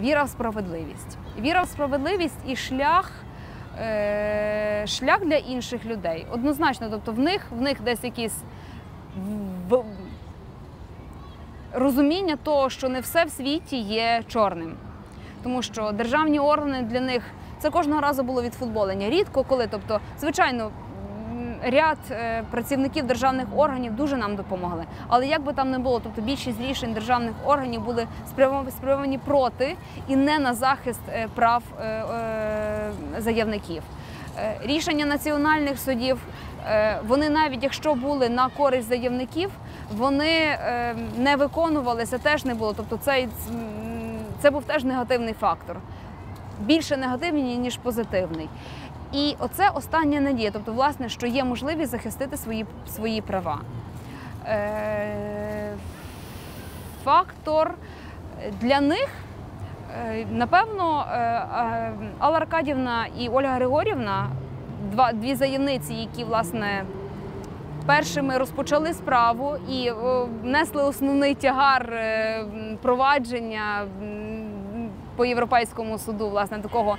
віра в справедливість. Віра в справедливість і шлях. е, Шлях для інших людей однозначно, тобто в них в них десь якісь в- розуміння того, що не все в світі є чорним. Тому що державні органи для них це кожного разу було відфутболення. Рідко коли. Тобто, звичайно, ряд е, працівників державних органів дуже нам допомогли. Але як би там не було, тобто більшість рішень державних органів були спрямовані- проти і не на захист е, прав е, заявників. Рішення національних судів, вони навіть якщо були на користь заявників, вони не виконувалися, теж не було. Тобто цей, м, це був теж негативний фактор. Більше негативний, ніж позитивний. І оце остання надія, тобто, власне, що є можливість захистити свої, свої права. Е, фактор для них Е, Напевно, е, е, Алла Аркадівна і Ольга Григорівна, два, дві заявниці, які власне першими розпочали справу і о, несли основний тягар провадження по Європейському суду, власне, такого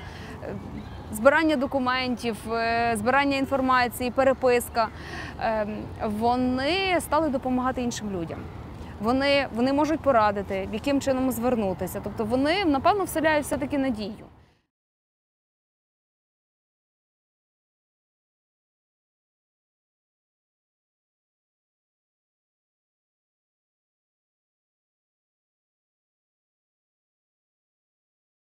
збирання документів, е, збирання інформації, переписка. Е, Вони стали допомагати іншим людям. Вони, вони можуть порадити, яким чином звернутися. Тобто вони, напевно, вселяють все-таки надію.